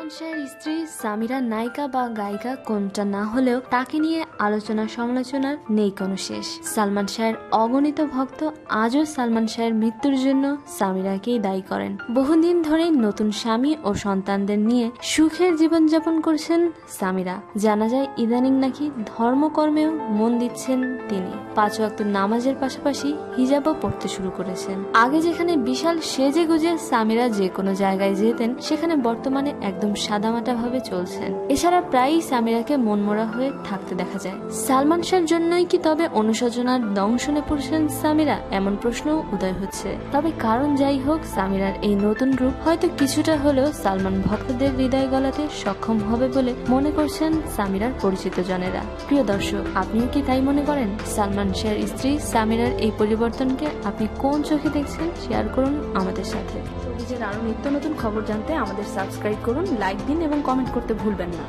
সালমান শাহের স্ত্রী সামিরা নায়িকা বা গায়িকা কোনটা না হলেও তাকে নিয়ে আলোচনা সমালোচনার নেই কোনো শেষ। সালমান শাহের অগণিত ভক্ত আজও সালমান শাহের মৃত্যুর জন্য সামিরাকেই দায়ী করেন। বহুদিন ধরেই নতুন স্বামী ও সন্তানদের নিয়ে সুখের জীবনযাপন করছেন সামিরা। জানা যায় ইদানিং নাকি ধর্মকর্মেও মন দিচ্ছেন তিনি। পাঁচ ওয়াক্ত নামাজের পাশাপাশি হিজাবও পড়তে শুরু করেছেন। আগে যেখানে বিশাল সেজে গুজে সামিরা যে কোনো জায়গায় যেতেন, সেখানে বর্তমানে একদম সাদামাটা ভাবে চলছেন। এছাড়া প্রায়ই সামিরাকে মনমরা হয়ে থাকতে দেখা যায়। সালমান শাহর জন্যই কি তবে অনুশোচনার দংশনে পড়ছেন সামিরা? এমন প্রশ্নও উদয় হচ্ছে। তবে কারণ যাই হোক, সামিরার এই নতুন রূপ হয়তো কিছুটা হলেও সালমান ভক্তদের হৃদয় গলাতে সক্ষম হবে বলে মনে করছেন সামিরার পরিচিত জনেরা। প্রিয় দর্শক, আপনিও কি তাই মনে করেন? সালমান শাহের স্ত্রী সামিরার এই পরিবর্তনকে আপনি কোন চোখে দেখছেন? শেয়ার করুন আমাদের সাথে। আরও নিত্য নতুন খবর জানতে আমাদের সাবস্ক্রাইব করুন। লাইক দিন এবং কমেন্ট করতে ভুলবেন না।